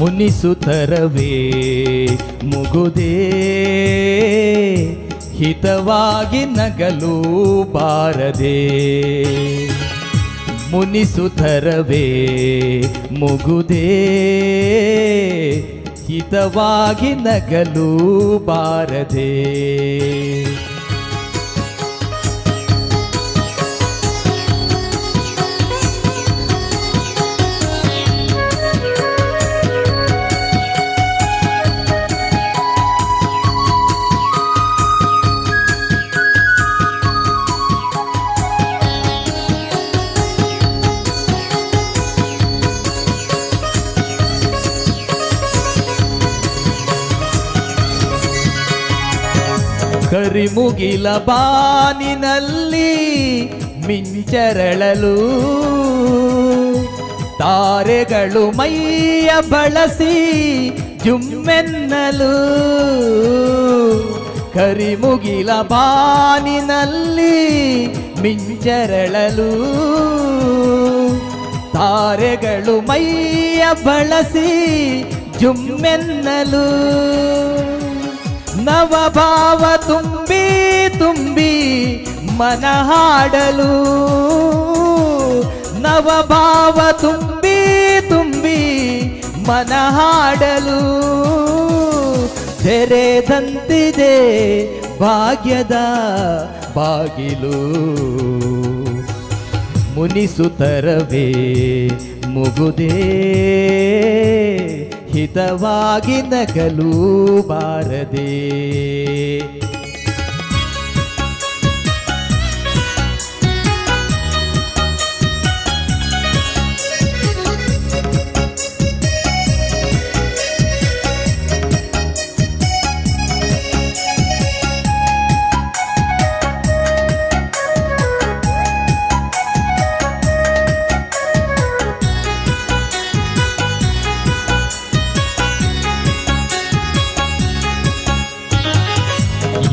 ಮುನಿಸುತ್ತರವೇ ಮುಗುದೇ ಹಿತವಾಗಿ ನಗಲು ಬಾರದೆ ಮುನಿಸುತ್ತರವೇ ಮುಗುದೇ ಹಿತವಾಗಿ ನಗಲು ಬಾರದೆ ಕರಿಮುಗಿಲ ಬಾನಿನಲ್ಲಿ ಮಿಂಚರಳಲು ತಾರೆಗಳು ಮೈಯ ಬಳಸಿ ಜುಮ್ಮೆನ್ನಲು. ಕರಿಮುಗಿಲ ಬಾನಿನಲ್ಲಿ ಮಿಂಚರಳಲು ತಾರೆಗಳು ಮೈಯ ಬಳಸಿ ಜುಮ್ಮೆನ್ನಲು. ನವಭಾವ ತುಂಬಿ ತುಂಬಿ ಮನ ಹಾಡಲು ನವಭಾವ ತುಂಬಿ ತುಂಬಿ ಮನ ಹಾಡಲು ತೆರೆದಂತಿದೆ ಭಾಗ್ಯದ ಬಾಗಿಲು. ಮುನಿಸುತ್ತರವೇ ಮುಗುದೇ. ಹಿತವಾಗಿ ನಗಲು ಬಾರದೆ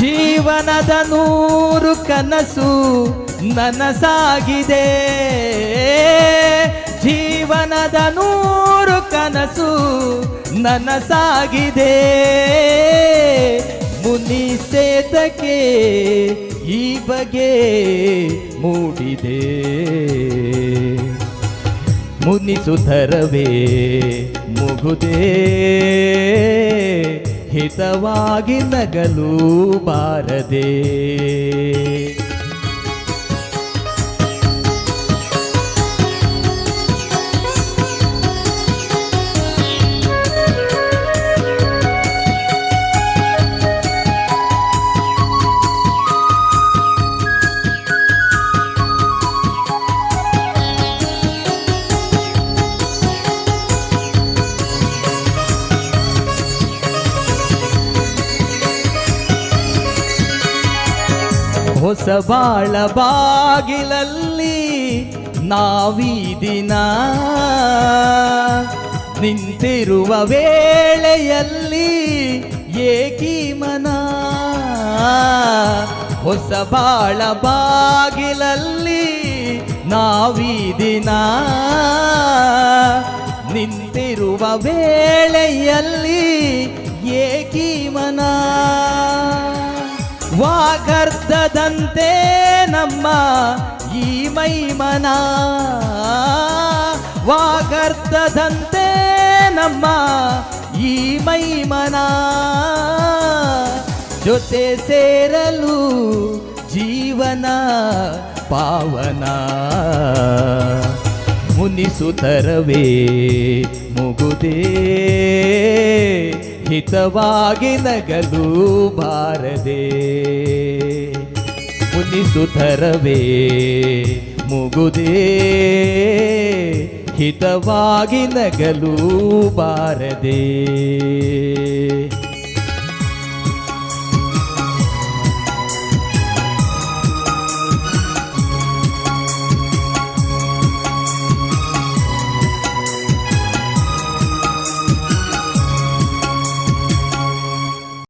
ಜೀವನದ ನೂರು ಕನಸು ನನಸಾಗಿದೆ. ಜೀವನದ ನೂರು ಕನಸು ನನಸಾಗಿದೆ. ಮುನಿ ಸೇತಕ್ಕೆ ಈ ಬಗೆ ಮೂಡಿದೆ. ಮುನಿಸುತ್ತರವೇ ಮುಗುದೇ ಹಿತವಾಗಿ ನಗಲು ಬಾರದೆ. ಹೊಸ ಬಾಳ ಬಾಗಿಲಲ್ಲಿ ನಾವೀ ದಿನ ನಿಂತಿರುವ ವೇಳೆಯಲ್ಲಿ ಏಕಿ ಮನ. ಹೊಸ ಬಾಳ ಬಾಗಿಲಲ್ಲಿ ನಾವೀ ದಿನ ನಿಂತಿರುವ ವೇಳೆಯಲ್ಲಿ ಏಕಿ ಮನ. ವಾಗರ್ಧದಂತೆ ನಮ್ಮ ಈ ಮೈಮನ. ವಾಗರ್ಧದಂತೆ ನಮ್ಮ ಈ ಮೈಮನ. ಜೊತೆ ಸೇರಲು ಜೀವನ ಪಾವನ. ಮುನಿಸುತ್ತರವೇ ಮುಗುದೇ. ಹಿತವಾಗಿ ನಗಲು ಬಾರದೆ. ಮುನಿಸುತ್ತರವೇ ಮುಗುದೇ. ಹಿತವಾಗಿ ನಗಲು ಬಾರದೆ.